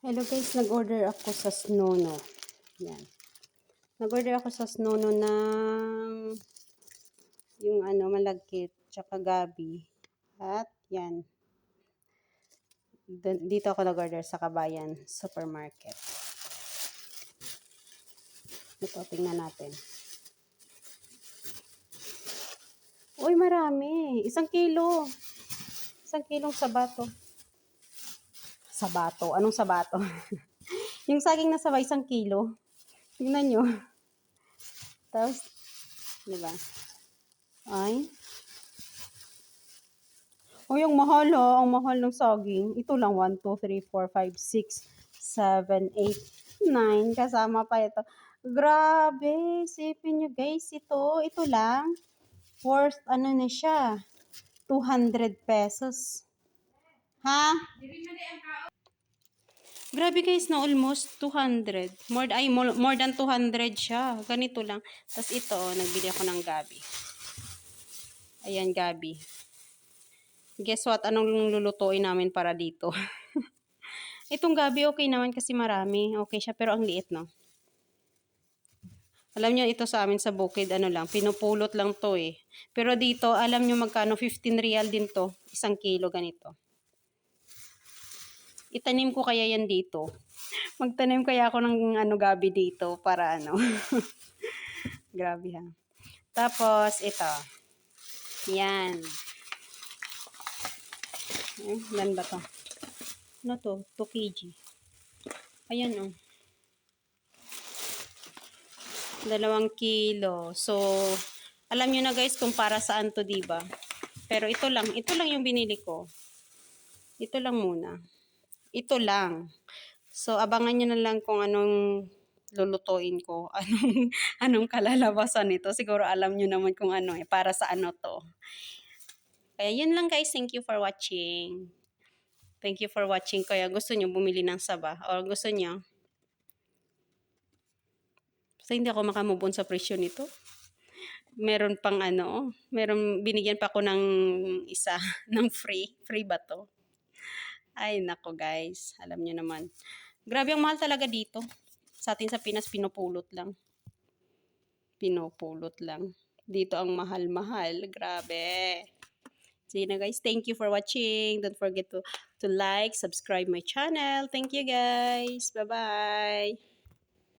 Hello guys, nag-order ako sa Snono. Yan. Nag-order ako sa Snono ng yung ano, malagkit, tsaka gabi. At yan. Dito ako nag-order sa Kabayan Supermarket. Ito, tingnan natin. Uy, marami. Isang kilo. Isang kilong sabato. Sabato. Anong sabato? yung saging na sabay, isang kilo. Tingnan nyo. Tapos, di ba? Ay. O, yung mahal ha. Ang mahal ng saging. Ito lang. 1, 2, 3, 4, 5, 6, 7, 8, 9. Kasama pa ito. Grabe. Sipin nyo guys. Ito. Ito lang. Worth, ano na siya? 200 pesos. Ha? Grabe guys, na almost 200. More, ay, more, than 200 siya. Ganito lang. Tapos ito, oh, nagbili ako ng gabi. Ayan, gabi. Guess what? Anong lulutuin namin para dito? Itong gabi, okay naman kasi marami. Okay siya, pero ang liit, no? Alam nyo, ito sa amin sa bukid, ano lang, pinupulot lang to eh. Pero dito, alam nyo magkano, 15 real din to. Isang kilo ganito. Itanim ko kaya yan dito. Magtanim kaya ako ng ano gabi dito para ano. Grabe ha. Tapos ito. Yan. Eh, ilan ba to? Ano to? 2 kg. Ayan oh. Dalawang kilo. So, alam nyo na guys kung para saan to, diba? Pero ito lang. Ito lang yung binili ko. Ito lang muna. Ito lang. So, abangan nyo na lang kung anong lulutuin ko. Anong, anong kalalabasan nito. Siguro alam nyo naman kung ano eh. Para sa ano to. Kaya yun lang guys. Thank you for watching. Thank you for watching. Kaya gusto nyo bumili ng saba. Or gusto nyo. Basta hindi ako makamove sa presyo nito. Meron pang ano. Meron, binigyan pa ako ng isa. ng free. Free ba to? Ay, nako guys. Alam nyo naman. Grabe ang mahal talaga dito. Sa atin sa Pinas, pinupulot lang. Pinupulot lang. Dito ang mahal-mahal. Grabe. See na guys. Thank you for watching. Don't forget to, to like, subscribe my channel. Thank you guys. Bye-bye.